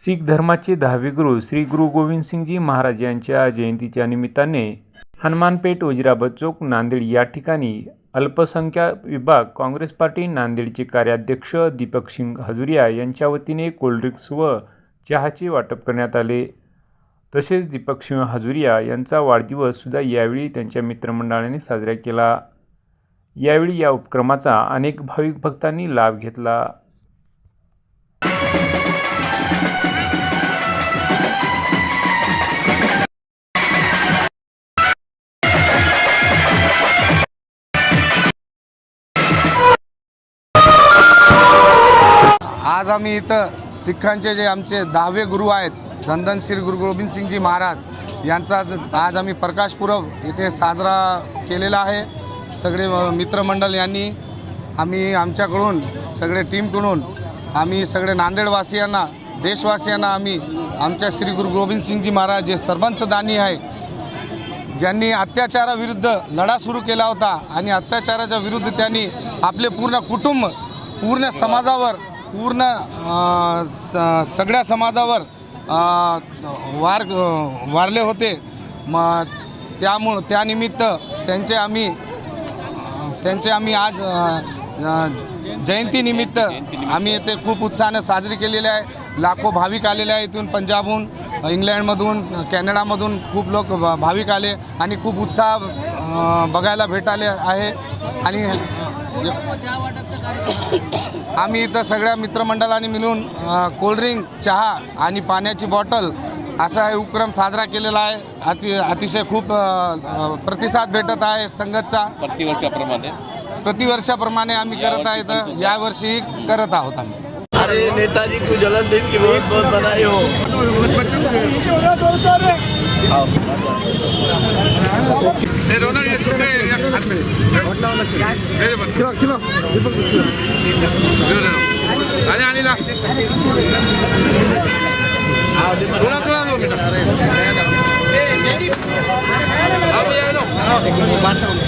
शीख धर्माचे दहावे गुरु श्री गुरु गोविंदसिंगजी महाराज यांच्या जयंतीच्या निमित्ताने हनुमानपेठ वजिराबाद चौक नांदेड या ठिकाणी अल्पसंख्याक विभाग काँग्रेस पार्टी नांदेडचे कार्याध्यक्ष दीपक सिंग हजुरिया यांच्या वतीने कोल्ड्रिंक्स व चहाचे वाटप करण्यात आले. तसेच दीपक सिंह हजुरिया यांचा वाढदिवससुद्धा यावेळी त्यांच्या मित्रमंडळाने साजरा केला. यावेळी या उपक्रमाचा अनेक भाविक भक्तांनी लाभ घेतला. आज आम्ही इथं सिखांचे जे आमचे दहावे गुरु आहेत धनधन श्री गुरु गोविंद सिंगजी महाराज यांचा आज- आज आम्ही प्रकाशपुरब इथे साजरा केलेला आहे. सगळे मित्रमंडळ यांनी आम्ही आमच्याकडून सगळे टीमकडून आम्ही सगळे नांदेडवासियांना देशवासियांना आम्ही आमच्या श्री गुरु गोविंद सिंगजी महाराज जे सरपंच दानी आहे ज्यांनी अत्याचाराविरुद्ध लढा सुरू केला होता आणि अत्याचाराच्या विरुद्ध त्यांनी आपले पूर्ण कुटुंब पूर्ण समाजावर पूर्ण स- सगळ्या समाजावर वार वारले होते. मग त्यामुळं त्यानिमित्त त्यांचे आम्ही त्यांचे आम्ही आज जयंतीनिमित्त आम्ही येथे खूप उत्साहानं साजरी केलेली आहे. लाखो भाविक आलेले आहे इथून पंजाबहून इंग्लंडमधून कॅनडामधून खूप लोक भाविक आले आणि खूप उत्साह बघायला भेटाले आहे. आणि आम्ही इथं सगळ्या मित्रमंडळाने मिळून कोल्ड्रिंक चहा आणि पाण्याची बॉटल असा हे उपक्रम साजरा केलेला आहे. अति अतिशय खूप प्रतिसाद भेटत आहे संगतचा. प्रतिवर्षाप्रमाणे. प्रतिवर्षाप्रमाणे आम्ही करत आहे तर यावर्षी करत आहोत आम्ही. अरे नेताजी को जन्मदिन की बहुत बहुत बधाई हो. నేను ఉన్నాను ఎట్లుంటే కిలో కిలో అదే అనిలా బిడ్డ